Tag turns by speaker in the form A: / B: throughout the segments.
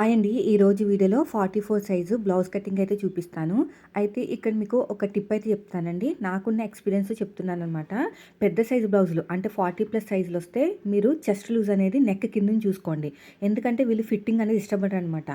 A: Hi అండి ఈరోజు వీడియోలో forty four size blouse cutting అయితే చూపిస్తాను. అయితే ఇక్కడ మీకు ఒక టిప్ అయితే చెప్తానండి. నాకున్న ఎక్స్పీరియన్స్ చెప్తున్నాను అనమాట పెద్ద సైజు బ్లౌజులు అంటే ఫార్టీ ప్లస్ సైజులు వస్తే మీరు చెస్ట్ లూజ్ అనేది నెక్ కింద చూసుకోండి. ఎందుకంటే వీళ్ళు ఫిట్టింగ్ అనేది ఇష్టపడరు అనమాట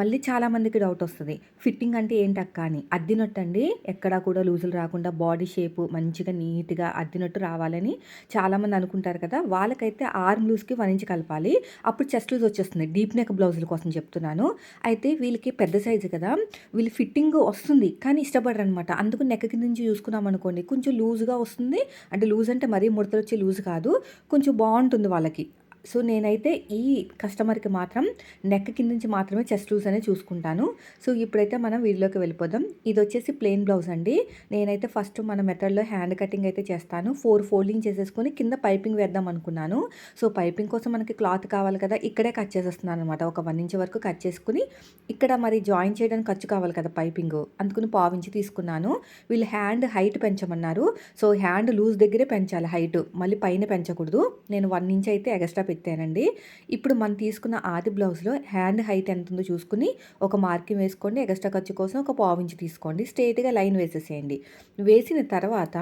A: మళ్ళీ చాలామందికి డౌట్ వస్తుంది. ఫిట్టింగ్ అంటే ఏంటి అక్క అని. అద్దినట్టు అండి ఎక్కడా కూడా లూజులు రాకుండా బాడీ షేపు మంచిగా నీట్గా అద్దినట్టు రావాలని చాలామంది అనుకుంటారు కదా. వాళ్ళకైతే ఆర్మ్ లూజ్కి వన్ ఇంచ్ కలపాలి. అప్పుడు చెస్ట్ లూజ్ వచ్చేస్తుంది. డీప్ నెక్ బ్లౌజుల కోసం చెప్తున్నాను. అయితే వీళ్ళకి పెద్ద సైజు కదా వీళ్ళు ఫిట్టింగ్ వస్తుంది కానీ ఇష్టపడరు అనమాట అందుకు నెక్క కింద నుంచి చూసుకున్నాం అనుకోండి కొంచెం లూజ్గా వస్తుంది. అంటే లూజ్ అంటే మరీ ముడతలు వచ్చే లూజ్ కాదు కొంచెం బాగుంటుంది వాళ్ళకి. సో నేనైతే ఈ కస్టమర్కి మాత్రం నెక్ కింద నుంచి మాత్రమే చెస్ట్ లూజ్ అనేది చూసుకుంటాను. సో ఇప్పుడైతే మనం వీడియోకి వెళ్ళిపోదాం. ఇది వచ్చేసి ప్లెయిన్ బ్లౌజ్ అండి. నేనైతే ఫస్ట్ మన మెథడ్లో హ్యాండ్ కటింగ్ అయితే చేస్తాను. ఫోర్ ఫోల్డింగ్ చేసేసుకొని కింద పైపింగ్ వేద్దాం అనుకున్నాను. సో పైపింగ్ కోసం మనకి క్లాత్ కావాలి కదా ఇక్కడే కట్ చేసేస్తున్నాను అనమాట ఒక వన్ ఇంచ్ వరకు కట్ చేసుకుని ఇక్కడ మరి జాయిన్ చేయడానికి ఖర్చు కావాలి కదా పైపింగ్. అందుకుని పావించి తీసుకున్నాను. వీళ్ళు హ్యాండ్ హైట్ పెంచమన్నారు. సో హ్యాండ్ లూజ్ దగ్గరే పెంచాలి హైట్. మళ్ళీ పైన పెంచకూడదు. నేను వన్ ఇంచ్ అయితే ఎక్స్ట్రా పెట్టానండి. ఇప్పుడు మనం తీసుకున్న ఆది బ్లౌజ్లో హ్యాండ్ హైట్ ఎంత ఉందో చూసుకుని ఒక మార్కింగ్ వేసుకోండి ఎక్స్ట్రా ఖర్చు కోసం ఒక పావించ్ తీసుకోండి స్ట్రేట్గా లైన్ వేసేసేయండి. వేసిన తర్వాత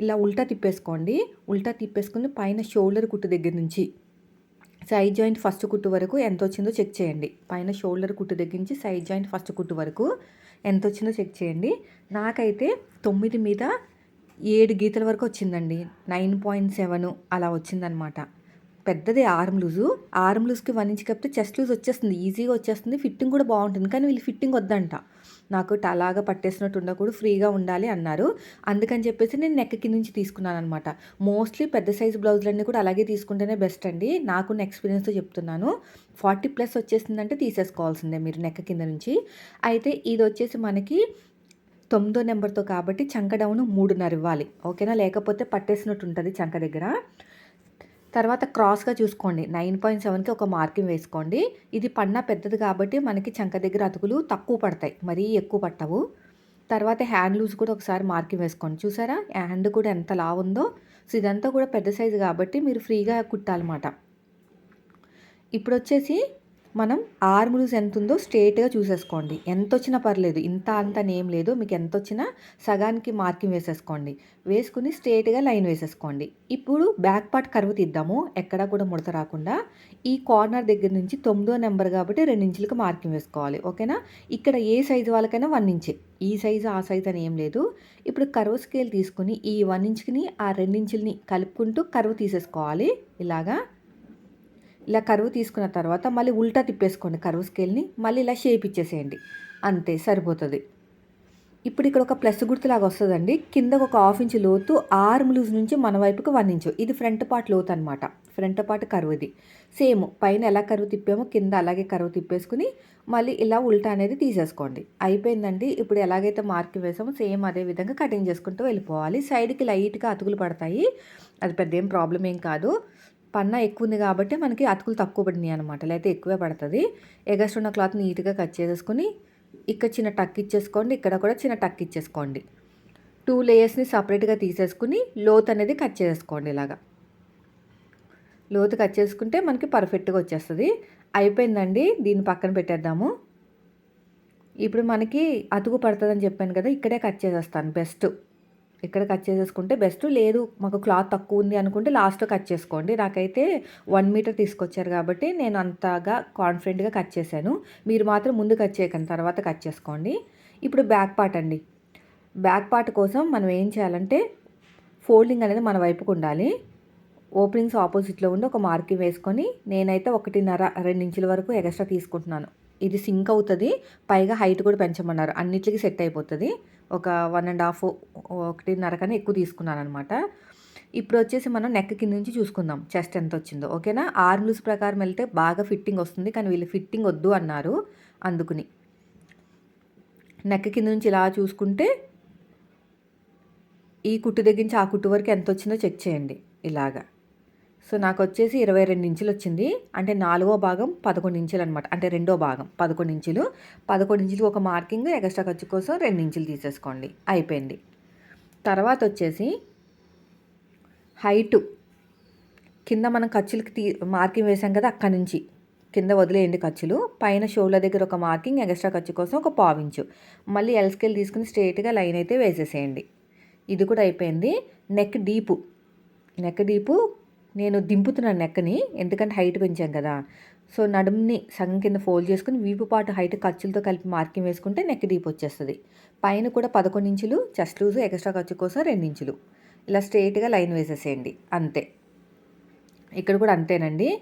A: ఇలా ఉల్టా తిప్పేసుకోండి. ఉల్టా తిప్పేసుకుని పైన షోల్డర్ కుట్టు దగ్గర నుంచి సైడ్ జాయింట్ ఫస్ట్ కుట్టు వరకు ఎంత వచ్చిందో చెక్ చేయండి. పైన షోల్డర్ కుట్టు దగ్గర నుంచి సైడ్ జాయింట్ ఫస్ట్ కుట్టు వరకు ఎంత వచ్చిందో చెక్ చేయండి. నాకైతే తొమ్మిది మీద ఏడు గీతల వరకు వచ్చిందండి. నైన్ పాయింట్ సెవెన్ అలా వచ్చిందనమాట. పెద్దది ఆర్మ్ లూజు. ఆర్మ్ లూజ్కి వన్ ఇంచ్ కప్పితే చెస్ట్ లూజ్ వచ్చేస్తుంది. ఈజీగా వచ్చేస్తుంది. ఫిట్టింగ్ కూడా బాగుంటుంది. కానీ వీళ్ళు ఫిట్టింగ్ వద్దంట. నాకు అలాగా పట్టేసినట్టు ఉండకూడదు. ఫ్రీగా ఉండాలి అన్నారు. అందుకని చెప్పేసి నేను నెక్ కింద నుంచి తీసుకున్నాను అనమాట మోస్ట్లీ పెద్ద సైజు బ్లౌజులన్నీ కూడా అలాగే తీసుకుంటేనే బెస్ట్ అండి. నాకున్న ఎక్స్పీరియన్స్తో చెప్తున్నాను. ఫార్టీ ప్లస్ వచ్చేసిందంటే తీసేసుకోవాల్సిందే మీరు నెక్ కింద నుంచి. అయితే ఇది వచ్చేసి మనకి తొమ్మిదో నెంబర్తో కాబట్టి చంక డౌన్ మూడున్నర ఇవ్వాలి. ఓకేనా లేకపోతే పట్టేసినట్టు ఉంటుంది చంక దగ్గర. తర్వాత క్రాస్గా చూసుకోండి. నైన్ పాయింట్ సెవెన్కి ఒక మార్కింగ్ వేసుకోండి. ఇది పన్న పెద్దది కాబట్టి మనకి చంక దగ్గర అతుకులు తక్కువ పడతాయి. మరీ ఎక్కువ పట్టవు. తర్వాత హ్యాండ్ లూజ్ కూడా ఒకసారి మార్కింగ్ వేసుకోండి. చూసారా? హ్యాండ్ కూడా ఎంత లా ఉందో. సో ఇదంతా కూడా పెద్ద సైజు కాబట్టి మీరు ఫ్రీగా కుట్టాలన్నమాట. ఇప్పుడు వచ్చేసి మనం ఆర్మ్ ఎంత ఉందో స్ట్రేట్గా చూసేసుకోండి. ఎంత వచ్చినా పర్లేదు ఇంత అంత నేమ్ లేదు. మీకు ఎంత వచ్చినా సగానికి మార్కింగ్ వేసేసుకోండి. వేసుకుని స్ట్రేట్గా లైన్ వేసేసుకోండి. ఇప్పుడు బ్యాక్ పార్ట్ కరువు తీద్దాము. ఎక్కడా కూడా ముడత రాకుండా ఈ కార్నర్ దగ్గర నుంచి తొమ్మిదో నెంబర్ కాబట్టి రెండు ఇంచులకు మార్కింగ్ వేసుకోవాలి. ఓకేనా? ఇక్కడ ఏ సైజు వాళ్ళకైనా వన్ ఇంచే ఈ సైజు ఆ సైజు అని ఏం లేదు. ఇప్పుడు కరువు స్కేల్ తీసుకుని ఈ వన్ ఇంచుకిని ఆ రెండించుల్ని కలుపుకుంటూ కరువు తీసేసుకోవాలి. ఇలాగా ఇలా కరువు తీసుకున్న తర్వాత మళ్ళీ ఉల్టా తిప్పేసుకోండి కరువు స్కేల్ని మళ్ళీ ఇలా షేప్ ఇచ్చేసేయండి. అంతే సరిపోతుంది. ఇప్పుడు ఇక్కడ ఒక ప్లస్ గుర్తులాగా వస్తుందండి. కింద ఒక హాఫ్ ఇంచ్ లోతు ఆర్మ్ లూజ్ నుంచి మన వైపుకి వన్ ఇంచు. ఇది ఫ్రంట్ పార్ట్ లోతు అనమాట ఫ్రంట్ పార్ట్ కరువుది సేమ్ పైన ఎలా కరువు తిప్పామో కింద అలాగే కరువు తిప్పేసుకుని మళ్ళీ ఇలా ఉల్టా అనేది తీసేసుకోండి. అయిపోయిందండి. ఇప్పుడు ఎలాగైతే మార్క్ వేసామో సేమ్ అదే విధంగా కటింగ్ చేసుకుంటూ వెళ్ళిపోవాలి. సైడ్కి లైట్గా అతుకులు పడతాయి. అది పెద్ద ఏం ప్రాబ్లం ఏం కాదు. పన్నా ఎక్కువ ఉంది కాబట్టి మనకి అతుకులు తక్కువ పడినాయి అనమాట లేకపోతే ఎక్కువే పడుతుంది. ఎగస్ట్ ఉన్న క్లాత్ నీట్గా కట్ చేసేసుకొని ఇక్కడ చిన్న టక్ ఇచ్చేసుకోండి. ఇక్కడ కూడా చిన్న టక్ ఇచ్చేసుకోండి. టూ లేయర్స్ని సపరేట్గా తీసేసుకుని లోత్ అనేది కట్ చేసుకోండి ఇలాగా. లోతు కట్ చేసుకుంటే మనకి పర్ఫెక్ట్గా వచ్చేస్తుంది. అయిపోయిందండి. దీన్ని పక్కన పెట్టేద్దాము. ఇప్పుడు మనకి అతుకు పడుతుందని చెప్పాను కదా ఇక్కడే కట్ చేసేస్తాను బెస్ట్. ఇక్కడ కట్ చేసేసుకుంటే బెస్ట్ లేదు మాకు క్లాత్ తక్కువ ఉంది అనుకుంటే లాస్ట్లో కట్ చేసుకోండి. నాకైతే వన్ మీటర్ తీసుకొచ్చారు కాబట్టి నేను అంతగా కాన్ఫిడెంట్గా కట్ చేశాను. మీరు మాత్రం ముందు కట్ చేయకండి తర్వాత కట్ చేసుకోండి. ఇప్పుడు బ్యాక్ పార్ట్ అండి. బ్యాక్ పార్ట్ కోసం మనం ఏం చేయాలంటే ఫోల్డింగ్ అనేది మన వైపుకు ఉండాలి. ఓపెనింగ్స్ ఆపోజిట్లో ఉండి ఒక మార్కింగ్ వేసుకొని నేనైతే ఒకటిన్నర రెండించుల వరకు ఎక్స్ట్రా తీసుకుంటున్నాను. ఇది సింక్ అవుతుంది పైగా హైట్ కూడా పెంచమన్నారు. అన్నిటికీ సెట్ అయిపోతుంది. ఒక వన్ అండ్ హాఫ్ ఒకటిన్నర కన్నా ఎక్కువ తీసుకున్నాను అనమాట ఇప్పుడు వచ్చేసి మనం నెక్ కింద నుంచి చూసుకుందాం చెస్ట్ ఎంత వచ్చిందో ఓకేనా ఆర్మ్ ప్రకారం వెళ్తే బాగా ఫిట్టింగ్ వస్తుంది కానీ వీళ్ళు ఫిట్టింగ్ వద్దు అన్నారు అందుకుని. నెక్ కింద నుంచి ఇలా చూసుకుంటే ఈ కుట్టు దగ్గర నుంచి ఆ కుట్టు వరకు ఎంత వచ్చిందో చెక్ చేయండి ఇలాగా. సో నాకు వచ్చేసి ఇరవై రెండు ఇంచులు వచ్చింది అంటే నాలుగో భాగం పదకొండు ఇంచులు అనమాట అంటే రెండో భాగం పదకొండు ఇంచులు. పదకొండు ఇంచులు ఒక మార్కింగ్ ఎక్స్ట్రా ఖర్చు కోసం రెండు ఇంచులు తీసేసుకోండి. అయిపోయింది. తర్వాత వచ్చేసి హైటు. కింద మనం ఖర్చులకి తీ మార్కింగ్ వేసాం కదా అక్కడి నుంచి. కింద వదిలేయండి ఖర్చులు. పైన షోల దగ్గర ఒక మార్కింగ్ ఎక్స్ట్రా ఖర్చు కోసం ఒక పావించు మళ్ళీ ఎల్ స్కేల్ తీసుకుని స్ట్రైట్గా లైన్ అయితే వేసేసేయండి. ఇది కూడా అయిపోయింది. Neck deep. నెక్ డీపు నేను దింపుతున్నాను నెక్ని ఎందుకంటే హైట్ పెంచాం కదా. సో నడుముని సగం కింద ఫోల్డ్ చేసుకుని వీపు పాటు హైట్ ఖర్చులతో కలిపి మార్కింగ్ వేసుకుంటే నెక్ డీప్ వచ్చేస్తుంది. పైన కూడా పదకొండు ఇంచులు చెస్ట్ లూజ్ ఎక్స్ట్రా ఖర్చు కోసం రెండు ఇంచులు. ఇలా స్ట్రైట్గా లైన్ వేసేసేయండి. అంతే. ఇక్కడ కూడా అంతేనండి.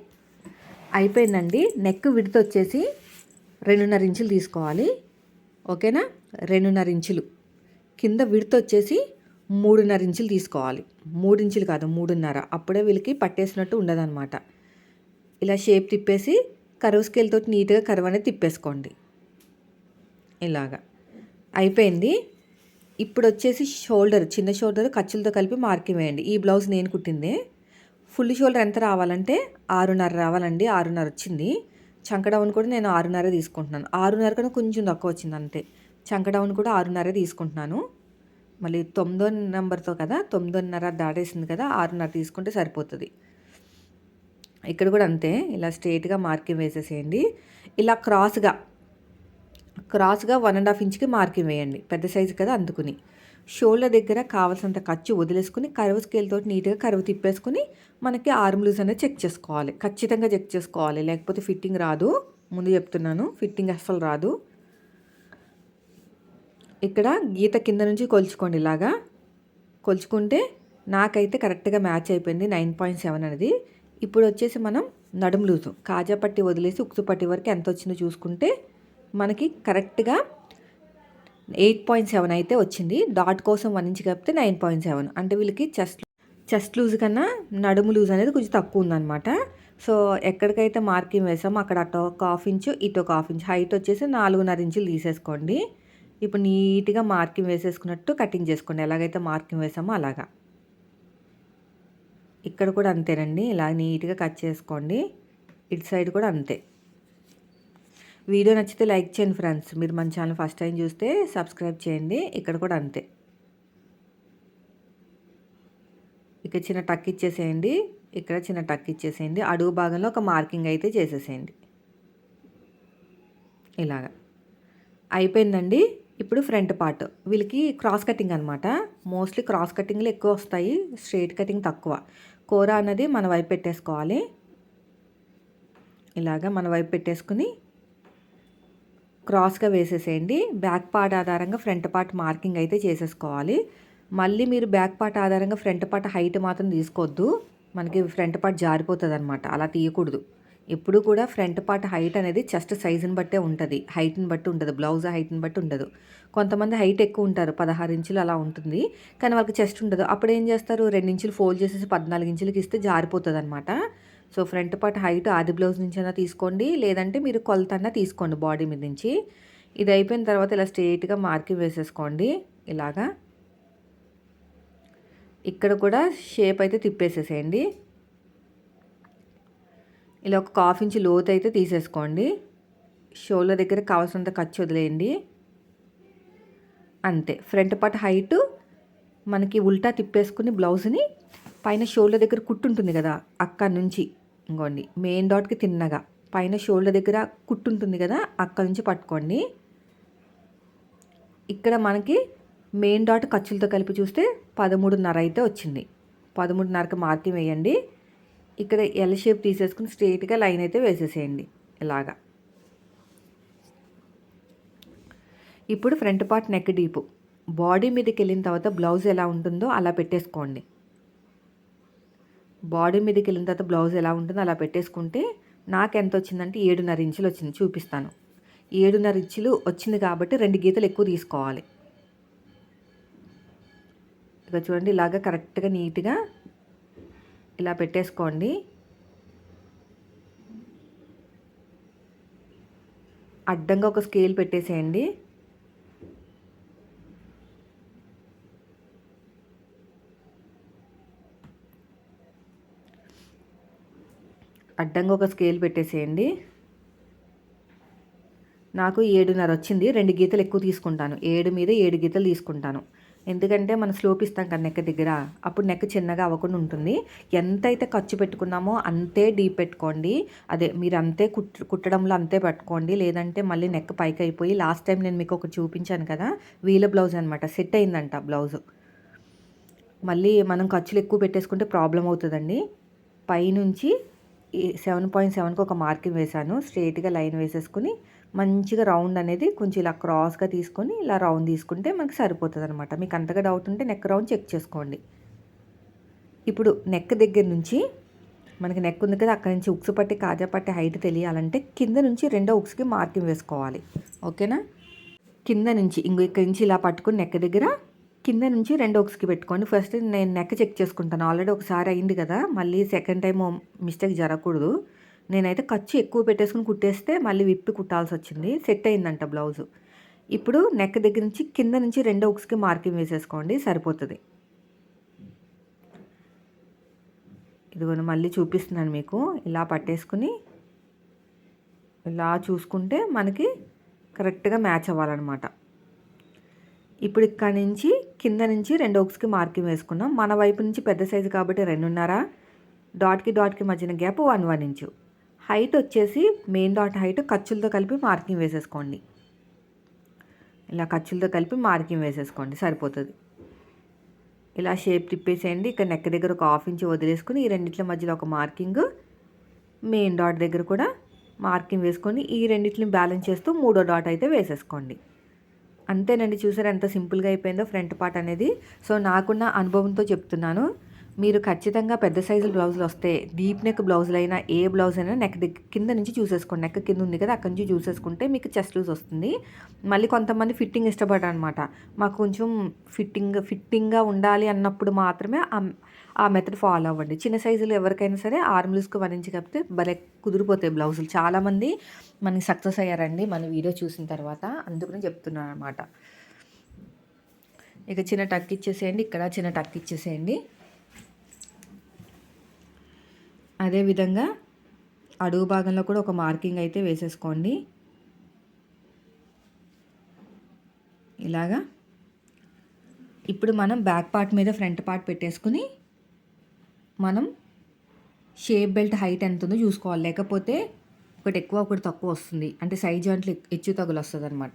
A: అయిపోయిందండి. నెక్ విడత వచ్చేసి రెండున్నర ఇంచులు తీసుకోవాలి. ఓకేనా? రెండున్నర ఇంచులు. కింద విడత వచ్చేసి మూడున్నర ఇంచులు తీసుకోవాలి. మూడు ఇంచులు కాదు మూడున్నర. అప్పుడే వీళ్ళకి పట్టేసినట్టు ఉండదన్నమాట. ఇలా షేప్ తిప్పేసి కరువు స్కేల్తో నీట్గా కరువు అనేది తిప్పేసుకోండి. ఇలాగా. అయిపోయింది. ఇప్పుడు వచ్చేసి షోల్డర్ చిన్న షోల్డర్ ఖర్చులతో కలిపి మార్కింగ్ వేయండి. ఈ బ్లౌజ్ నేను కుట్టిందే. ఫుల్ షోల్డర్ ఎంత రావాలంటే ఆరున్నర రావాలండి ఆరున్నర వచ్చింది. చంక డౌన్ కూడా నేను ఆరున్నర తీసుకుంటున్నాను. ఆరున్నర కన్నా కొంచెం తక్కువ వచ్చింది అంతే. చంక డౌన్ కూడా ఆరున్నర తీసుకుంటున్నాను. మళ్ళీ తొమ్మిదో నెంబర్తో కదా తొమ్మిదిన్నర దాటేసింది కదా ఆరున్నర తీసుకుంటే సరిపోతుంది. ఇక్కడ కూడా అంతే ఇలా స్ట్రేట్గా మార్కింగ్ వేసేసేయండి. ఇలా క్రాస్గా క్రాస్గా వన్ అండ్ హాఫ్ ఇంచ్కి మార్కింగ్ వేయండి పెద్ద సైజు కదా అందుకుని. షోల్డర్ దగ్గర కావాల్సినంత ఖర్చు వదిలేసుకుని కరువు స్కేల్తో నీట్గా కరువు తిప్పేసుకుని మనకి ఆర్మ్ లూజ్ అనేది చెక్ చేసుకోవాలి ఖచ్చితంగా చెక్ చేసుకోవాలి లేకపోతే ఫిట్టింగ్ రాదు. ముందు చెప్తున్నాను ఫిట్టింగ్ అస్సలు రాదు. ఇక్కడ గీత కింద నుంచి కొలుచుకోండి ఇలాగా. కొలుచుకుంటే నాకైతే కరెక్ట్గా మ్యాచ్ అయిపోయింది నైన్ పాయింట్ సెవెన్ అనేది. ఇప్పుడు వచ్చేసి మనం నడుము లూజు. కాజా పట్టి వదిలేసి ఉక్సు పట్టి వరకు ఎంత వచ్చిందో చూసుకుంటే మనకి కరెక్ట్గా ఎయిట్ పాయింట్ సెవెన్ అయితే వచ్చింది. డాట్ కోసం వన్ ఇంచ్ కలిపితే నైన్ పాయింట్ సెవెన్. అంటే వీళ్ళకి చెస్ట్ చెస్ట్ లూజ్ కన్నా నడుము లూజ్ అనేది కొంచెం తక్కువ ఉందన్నమాట. సో ఎక్కడికైతే మార్కింగ్ వేసామో అక్కడ అటు ఒక హాఫ్ ఇంచు ఇటు ఒక హాఫ్ ఇంచ్. హైట్ వచ్చేసి నాలుగున్నర ఇంచులు తీసేసుకోండి. ఇప్పుడు నీట్గా మార్కింగ్ వేసేసుకున్నట్టు కటింగ్ చేసుకోండి. ఎలాగైతే మార్కింగ్ వేసామో అలాగా. ఇక్కడ కూడా అంతేనండి. ఇలా నీట్గా కట్ చేసుకోండి. ఇటు సైడ్ కూడా అంతే. వీడియో నచ్చితే లైక్ చేయండి ఫ్రెండ్స్. మీరు మన ఛానల్ ఫస్ట్ టైం చూస్తే సబ్స్క్రైబ్ చేయండి. ఇక్కడ కూడా అంతే. ఇక్కడ చిన్న టక్ ఇచ్చేసేయండి. ఇక్కడ చిన్న టక్ ఇచ్చేసేయండి. అడుగు భాగంలో ఒక మార్కింగ్ అయితే చేసేసేయండి. ఇలాగా. అయిపోయిందండి. ఇప్పుడు ఫ్రంట్ పార్ట్. వీళ్ళకి క్రాస్ కటింగ్ అనమాట మోస్ట్లీ క్రాస్ కటింగ్లు ఎక్కువ వస్తాయి. స్ట్రైట్ కటింగ్ తక్కువ. కూర అన్నది మన వైపు పెట్టేసుకోవాలి. ఇలాగా మన వైపు పెట్టేసుకుని క్రాస్గా వేసేసేయండి. బ్యాక్ పార్ట్ ఆధారంగా ఫ్రంట్ పార్ట్ మార్కింగ్ అయితే చేసేసుకోవాలి. మళ్ళీ మీరు బ్యాక్ పార్ట్ ఆధారంగా ఫ్రంట్ పార్ట్ హైట్ మాత్రం తీసుకోవద్దు. మనకి ఫ్రంట్ పార్ట్ జారిపోతుంది అనమాట అలా తీయకూడదు. ఎప్పుడు కూడా ఫ్రంట్ పార్ట్ హైట్ అనేది చెస్ట్ సైజుని బట్టే ఉంటుంది. హైట్ని బట్టి ఉంటుంది బ్లౌజ్ హైట్ని బట్టి ఉండదు. కొంతమంది హైట్ ఎక్కువ ఉంటారు. పదహారు ఇంచులు అలా ఉంటుంది. కానీ వాళ్ళకి చెస్ట్ ఉండదు. అప్పుడు ఏం చేస్తారు? రెండు ఇంచులు ఫోల్డ్ చేసేసి పద్నాలుగు ఇంచులకి ఇస్తే జారిపోతుంది అనమాట సో ఫ్రంట్ పార్ట్ హైట్ ఆది బ్లౌజ్ నుంచి అయినా తీసుకోండి. లేదంటే మీరు కొలతన్నా తీసుకోండి బాడీ మీద నుంచి. ఇది అయిపోయిన తర్వాత ఇలా స్ట్రేట్గా మార్కింగ్ వేసేసుకోండి. ఇలాగా. ఇక్కడ కూడా షేప్ అయితే తిప్పేసేసేయండి. ఇలా ఒక కాఫ్ ఇంచ్ లోతు అయితే తీసేసుకోండి. షోల్డర్ దగ్గర కావాల్సినంత ఖర్చు వదిలేయండి. అంతే. ఫ్రంట్ పార్ట్ హైటు మనకి ఉల్టా తిప్పేసుకుని బ్లౌజ్ని పైన షోల్డర్ దగ్గర కుట్టు ఉంటుంది కదా అక్కడి నుంచి. ఇంకోండి మెయిన్ డాట్కి తిన్నగా. పైన షోల్డర్ దగ్గర కుట్టు ఉంటుంది కదా అక్కడి నుంచి పట్టుకోండి. ఇక్కడ మనకి మెయిన్ డాట్ ఖర్చులతో కలిపి చూస్తే పదమూడున్నర అయితే వచ్చింది. పదమూడున్నరకి మార్కింగ్ వేయండి. ఇక్కడ ఎల్ షేప్ తీసేసుకుని స్ట్రైట్గా లైన్ అయితే వేసేసేయండి. ఇలాగా. ఇప్పుడు front part neck deep body మీదకి వెళ్ళిన తర్వాత బ్లౌజ్ ఎలా ఉంటుందో అలా పెట్టేసుకోండి. బాడీ మీదకి వెళ్ళిన తర్వాత బ్లౌజ్ ఎలా ఉంటుందో అలా పెట్టేసుకుంటే నాకు ఎంత వచ్చిందంటే ఏడున్నర ఇంచులు వచ్చింది చూపిస్తాను. ఏడున్నర ఇంచులు వచ్చింది కాబట్టి రెండు గీతలు ఎక్కువ తీసుకోవాలి. ఇక చూడండి ఇలాగ కరెక్ట్గా నీట్గా ఇలా పెట్టేసుకోండి. అడ్డంగా ఒక స్కేల్ పెట్టేసేయండి. అడ్డంగా ఒక స్కేల్ పెట్టేసేయండి. నాకు ఏడున్నర వచ్చింది. రెండు గీతలు ఎక్కువ తీసుకుంటాను. ఏడు మీద ఏడు గీతలు తీసుకుంటాను. ఎందుకంటే మనం స్లోప్ ఇస్తాం కదా నెక్ దగ్గర అప్పుడు నెక్ చిన్నగా అవ్వకుండా ఉంటుంది. ఎంతైతే ఖర్చు పెట్టుకున్నామో అంతే డీప్ పెట్టుకోండి. అదే మీరు అంతే కుట్ కుట్టడంలో అంతే పెట్టుకోండి. లేదంటే మళ్ళీ నెక్ పైకి అయిపోయి లాస్ట్ టైం నేను మీకు ఒకటి చూపించాను కదా వీల బ్లౌజ్ అనమాట సెట్ అయిందంట బ్లౌజ్ మళ్ళీ మనం ఖర్చులు ఎక్కువ పెట్టేసుకుంటే ప్రాబ్లం అవుతుందండి. పైనుంచి సెవెన్ పాయింట్ సెవెన్కి ఒక మార్కింగ్ వేశాను. స్ట్రేట్గా లైన్ వేసేసుకుని మంచిగా రౌండ్ అనేది కొంచెం ఇలా క్రాస్గా తీసుకొని ఇలా రౌండ్ తీసుకుంటే మనకి సరిపోతుంది అనమాట మీకు అంతగా డౌట్ ఉంటే నెక్ రౌండ్ చెక్ చేసుకోండి. ఇప్పుడు నెక్ దగ్గర నుంచి మనకి నెక్ ఉంది కదా అక్కడ నుంచి ఉక్స్ పట్టి కాజా పట్టి హైట్ తెలియాలంటే కింద నుంచి రెండో ఉక్స్కి మార్కింగ్ వేసుకోవాలి. ఓకేనా? కింద నుంచి ఇంకో ఇక్కడి నుంచి ఇలా పట్టుకుని నెక్ దగ్గర కింద నుంచి రెండు ఒకస్కి పెట్టుకోండి. ఫస్ట్ నేను నెక్ చెక్ చేసుకుంటాను. ఆల్రెడీ ఒకసారి అయింది కదా. మళ్ళీ సెకండ్ టైం మిస్టేక్ జరగకూడదు. నేనైతే ఖర్చు ఎక్కువ పెట్టేసుకుని కుట్టేస్తే మళ్ళీ విప్పి కుట్టాల్సి వచ్చింది. సెట్ అయిందంట బ్లౌజ్ ఇప్పుడు నెక్ దగ్గర నుంచి కింద నుంచి రెండో ఉక్స్కి మార్కింగ్ వేసేసుకోండి. సరిపోతుంది. ఇదిగో మళ్ళీ చూపిస్తున్నాను మీకు. ఇలా పట్టేసుకుని ఇలా చూసుకుంటే మనకి కరెక్ట్గా మ్యాచ్ అవ్వాలన్నమాట. ఇప్పుడు ఇక్కడ నుంచి కింద నుంచి రెండు ఓక్స్కి మార్కింగ్ వేసుకున్నాం. మన వైపు నుంచి పెద్ద సైజు కాబట్టి రెండున్నర. డాట్కి డాట్కి మధ్యన gap one one inch height వచ్చేసి మెయిన్ డాట్ హైట్ ఖర్చులతో కలిపి మార్కింగ్ వేసేసుకోండి. ఇలా ఖర్చులతో కలిపి మార్కింగ్ వేసేసుకోండి. సరిపోతుంది. ఇలా షేప్ తిప్పేసేయండి. ఇక్కడ నెక్ దగ్గర ఒక హాఫ్ ఇంచ్ వదిలేసుకుని ఈ రెండిట్ల మధ్యలో ఒక మార్కింగ్ మెయిన్ డాట్ దగ్గర కూడా మార్కింగ్ వేసుకొని ఈ రెండిట్లని బ్యాలెన్స్ చేస్తూ మూడో డాట్ అయితే వేసేసుకోండి. అంతేనండి చూసారు ఎంత సింపుల్గా అయిపోయిందో ఫ్రంట్ పార్ట్ అనేది. సో నాకున్న అనుభవంతో చెప్తున్నాను. మీరు ఖచ్చితంగా పెద్ద సైజు బ్లౌజులు వస్తే డీప్ నెక్ బ్లౌజులు అయినా ఏ బ్లౌజ్ అయినా నెక్ కింద నుంచి చూసేసుకోండి. నెక్ కింద ఉంది కదా అక్కడి నుంచి చూసేసుకుంటే మీకు చెస్ట్ లూజ్ వస్తుంది. మళ్ళీ కొంతమంది ఫిట్టింగ్ ఇష్టపడరు అనమాట మాకు కొంచెం ఫిట్టింగ్ ఫిట్టింగ్గా ఉండాలి అన్నప్పుడు మాత్రమే ఆ మెథడ్ ఫాలో అవ్వండి. చిన్న సైజులు ఎవరికైనా సరే ఆర్మ్ వరించి వన్ ఇంచ్ కప్పితే భలే కుదిరిపోతాయి బ్లౌజులు. చాలామంది మనకి సక్సెస్ అయ్యారండి మన వీడియో చూసిన తర్వాత. అందుకని చెప్తున్నాను అనమాట ఇక చిన్న టక్ ఇచ్చేసేయండి. ఇక్కడ చిన్న టక్ ఇచ్చేసేయండి. అదేవిధంగా అడుగు భాగంలో కూడా ఒక మార్కింగ్ అయితే వేసేసుకోండి. ఇలాగా. ఇప్పుడు మనం బ్యాక్ పార్ట్ మీద ఫ్రంట్ పార్ట్ పెట్టేసుకుని మనం షేప్ బెల్ట్ హైట్ ఎంత ఉందో చూసుకోవాలి. లేకపోతే ఒకటి ఎక్కువ ఒకటి తక్కువ వస్తుంది. అంటే సైజ్ జాయింట్లు హెచ్చు తగులు వస్తుంది అనమాట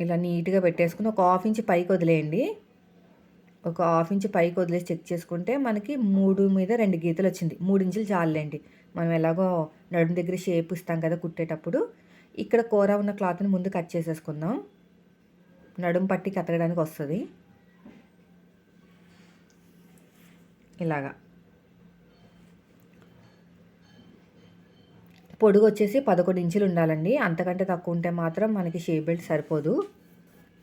A: ఇలా నీట్గా పెట్టేసుకుని ఒక హాఫ్ ఇంచ్ పైకి వదిలేయండి. ఒక హాఫ్ ఇంచ్ పైకి వదిలేసి చెక్ చేసుకుంటే మనకి మూడు మీద రెండు గీతలు వచ్చింది. మూడు ఇంచులు చాలండి మనం ఎలాగో నడుము దగ్గర షేప్ ఇస్తాం కదా కుట్టేటప్పుడు. ఇక్కడ కూర ఉన్న క్లాత్ని ముందు కట్ చేసేసుకుందాం. నడుము పట్టి కతకడానికి వస్తుంది. ఇలాగా. పొడుగు వచ్చేసి పదకొండు ఇంచులు ఉండాలండి. అంతకంటే తక్కువ ఉంటే మాత్రం మనకి షేప్ బెల్ట్ సరిపోదు.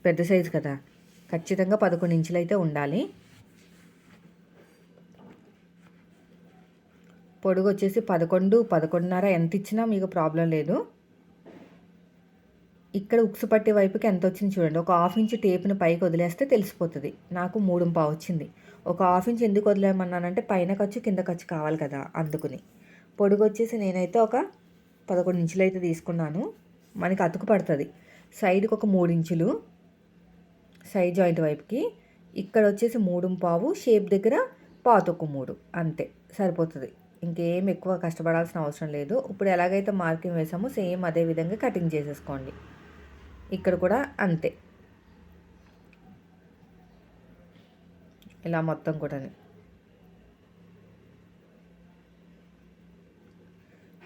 A: పెద్ద సైజు కదా. ఖచ్చితంగా పదకొండు ఇంచులు అయితే ఉండాలి. పొడుగు వచ్చేసి పదకొండు పదకొండున్నర ఎంత ఇచ్చినా మీకు ప్రాబ్లం లేదు. ఇక్కడ ఉక్సు పట్టి వైపుకి ఎంత వచ్చింది చూడండి. ఒక హాఫ్ ఇంచ్ టేప్ని పైకి వదిలేస్తే తెలిసిపోతుంది. నాకు మూడు పావు వచ్చింది. ఒక హాఫ్ ఇంచ్ ఎందుకు వదిలేమన్నానంటే పైన ఖర్చు కింద ఖర్చు కావాలి కదా అందుకుని. పొడుగు వచ్చేసి నేనైతే ఒక పదకొండు ఇంచులు అయితే తీసుకున్నాను. మనకి అతుకు పడుతుంది. సైడ్కి ఒక మూడు ఇంచులు. సైడ్ జాయింట్ వైపుకి. ఇక్కడ వచ్చేసి మూడు పావు షేప్ దగ్గర పాతొక్క మూడు. అంతే. సరిపోతుంది. ఇంకేం ఎక్కువ కష్టపడాల్సిన అవసరం లేదు. ఇప్పుడు ఎలాగైతే మార్కింగ్ వేసామో సేమ్ అదే విధంగా కటింగ్ చేసేసుకోండి. ఇక్కడ కూడా అంతే. ఇలా మొత్తం కూడా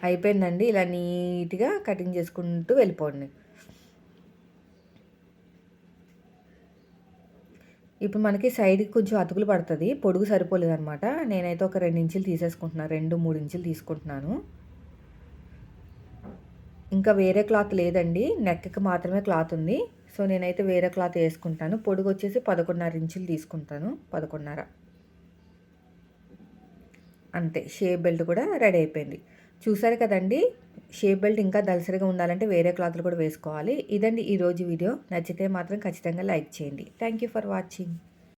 A: అయిపోయిందండి. ఇలా నీట్గా కటింగ్ చేసుకుంటూ వెళ్ళిపోండి. ఇప్పుడు మనకి సైడ్కి కొంచెం అతుకులు పడుతుంది. పొడుగు సరిపోలేదు అనమాట నేనైతే ఒక రెండు ఇంచులు తీసేసుకుంటున్నాను రెండు మూడు ఇంచులు తీసుకుంటున్నాను. ఇంకా వేరే క్లాత్ లేదండి. నెక్కి మాత్రమే క్లాత్ ఉంది. సో నేనైతే వేరే క్లాత్ వేసుకుంటాను. పొడుగు వచ్చేసి పదకొండున్నర ఇంచులు తీసుకుంటాను. పదకొండున్నర. అంతే. షేప్ బెల్ట్ కూడా రెడీ అయిపోయింది. చూసారు కదండి? షేప్ బెల్ట్ ఇంకా దలసరిగా ఉండాలంటే వేరే క్లాత్లు కూడా వేసుకోవాలి. ఇదండి ఈరోజు వీడియో. నచ్చితే మాత్రం ఖచ్చితంగా లైక్ చేయండి. Thank you for watching.